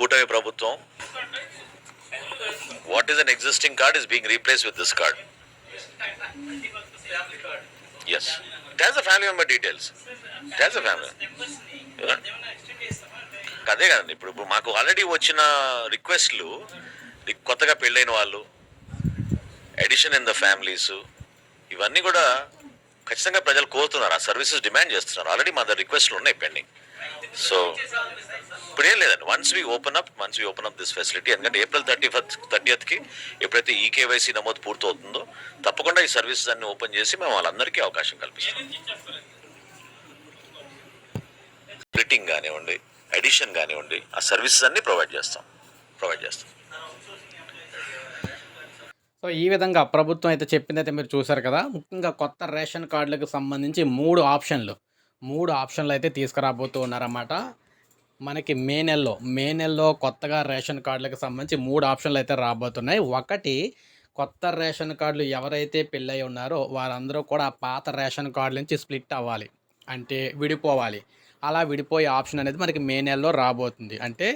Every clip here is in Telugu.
కూటమి ప్రభుత్వం what is an existing card is being replace with this card as it a family member details it a family అదే కదండి ఇప్పుడు ఇప్పుడు మాకు ఆల్రెడీ వచ్చిన రిక్వెస్ట్లు కొత్తగా పెళ్ళైన వాళ్ళు ఎడిషన్ ఇన్ ద ఫ్యామిలీస్ ఇవన్నీ కూడా ఖచ్చితంగా ప్రజలు కోరుతున్నారు. ఆ సర్వీసెస్ డిమాండ్ చేస్తున్నారు. ఆల్రెడీ మా దగ్గర రిక్వెస్ట్లు ఉన్నాయి పెండింగ్ సో ఇప్పుడు ఏం లేదండి. Once we open up once we open up this facility ఎందుకంటే ఏప్రిల్ థర్టీ ఫస్ట్ థర్టీయత్కి ఎప్పుడైతే ఈ కేవైసీ నమోదు పూర్తవుతుందో తప్పకుండా ఈ సర్వీసెస్ అన్ని ఓపెన్ చేసి మేము వాళ్ళందరికీ అవకాశం కల్పిస్తాం. స్ప్లిట్టింగ్ కానివ్వండి ఎడిషన్ కానివ్వండి ఆ సర్వీసెస్ అన్ని ప్రొవైడ్ చేస్తాం. ప్రొవైడ్ చేస్తాం. సో ఈ విధంగా ప్రభుత్వం అయితే చెప్పిందైతే మీరు చూసారు కదా ముఖ్యంగా కొత్త రేషన్ కార్డులకు సంబంధించి మూడు ఆప్షన్లు. మూడు ఆప్షన్లు అయితే తీసుకురాబోతూ ఉన్నారన్నమాట. మనకి మే నెలలో మే నెలలో కొత్తగా రేషన్ కార్డులకు సంబంధించి మూడు ఆప్షన్లు అయితే రాబోతున్నాయి. ఒకటి కొత్త రేషన్ కార్డులు ఎవరైతే పెళ్ళై ఉన్నారో వారందరూ కూడా పాత రేషన్ కార్డుల నుంచి స్ప్లిట్ అవ్వాలి. అంటే విడిపోవాలి. అలా విడిపోయే ఆప్షన్ అనేది మనకి మే నెలలో రాబోతుంది. అంటే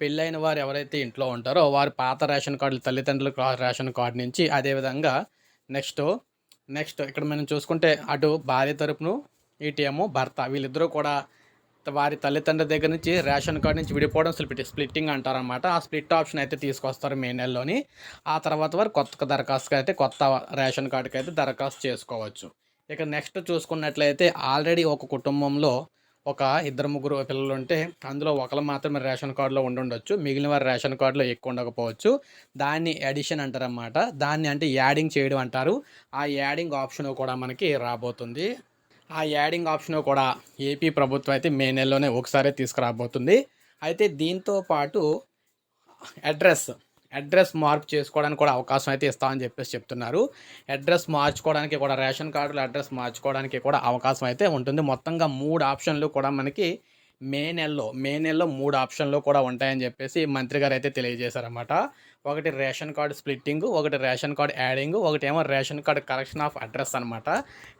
పెళ్ళైన వారు ఎవరైతే ఇంట్లో ఉంటారో వారు పాత రేషన్ కార్డులు తల్లిదండ్రుల రేషన్ కార్డు నుంచి అదేవిధంగా నెక్స్ట్ నెక్స్ట్ ఇక్కడ మనం చూసుకుంటే అటు భార్య తరపును ఇటేమో భర్త. వీళ్ళిద్దరూ కూడా వారి తల్లిదండ్రుల దగ్గర నుంచి రేషన్ కార్డు నుంచి విడిపోవడం స్ప్లిట్ స్ప్లిట్టింగ్ అంటారనమాట ఆ స్ప్లిట్ ఆప్షన్ అయితే తీసుకొస్తారు మే నెలలోని. ఆ తర్వాత వారు కొత్త దరఖాస్తుకి అయితే కొత్త రేషన్ కార్డుకి అయితే దరఖాస్తు చేసుకోవచ్చు. ఇక నెక్స్ట్ చూసుకున్నట్లయితే ఆల్రెడీ ఒక కుటుంబంలో ఒక ఇద్దరు ముగ్గురు పిల్లలు ఉంటే అందులో ఒకరు మాత్రమే రేషన్ కార్డులో ఉండుండొచ్చు మిగిలిన వారి రేషన్ కార్డులో ఎక్కువ ఉండకపోవచ్చు. దాన్ని ఎడిషన్ అంటారన్నమాట. దాన్ని అంటే యాడింగ్ చేయడం అంటారు. ఆ యాడింగ్ ఆప్షన్ కూడా మనకి రాబోతుంది. ఆ యాడింగ్ ఆప్షన్ కూడా ఏపీ ప్రభుత్వం అయితే మే నెలలోనే ఒకసారి తీసుకురాబోతుంది. అయితే దీంతో పాటు అడ్రస్ అడ్రస్ మార్పు చేసుకోవడానికి కూడా అవకాశం అయితే ఇస్తామని చెప్పేసి చెప్తున్నారు. అడ్రస్ మార్చుకోవడానికి కూడా రేషన్ కార్డులో అడ్రస్ మార్చుకోవడానికి కూడా అవకాశం అయితే ఉంటుంది. మొత్తంగా మూడు ఆప్షన్లు కూడా మనకి మే నెలలో మే నెలలో మూడు ఆప్షన్లు కూడా ఉంటాయని చెప్పేసి మంత్రి గారు అయితే తెలియజేశారన్నమాట. ఒకటి రేషన్ కార్డు స్ప్లిట్టింగ్ ఒకటి రేషన్ కార్డు యాడింగ్ ఒకటి ఏమో ration card correction of address అనమాట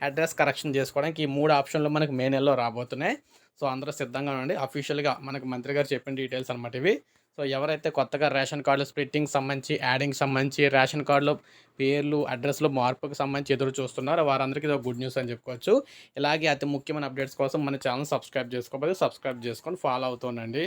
అడ్రస్ కరెక్షన్ చేసుకోవడానికి ఈ మూడు ఆప్షన్లు మనకి మే నెలలో రాబోతున్నాయి. సో అందరూ సిద్ధంగా ఉండండి. అఫీషియల్గా మనకు మంత్రి గారు చెప్పిన డీటెయిల్స్ అనమాట ఇవి. సో ఎవరైతే కొత్తగా రేషన్ కార్డులు స్ప్లిట్టింగ్ సంబంధించి యాడింగ్ సంబంధించి రేషన్ కార్డులో పేర్లు అడ్రస్లు మార్పుకు సంబంధించి ఎదురు చూస్తున్నారో వారందరికీ ఇది గుడ్ న్యూస్ అని చెప్పుకోవచ్చు. ఇలాగే అతి ముఖ్యమైన అప్డేట్స్ కోసం మన ఛానల్ సబ్స్క్రైబ్ చేసుకోకపోతే సబ్స్క్రైబ్ చేసుకొని ఫాలో అవుతుండండి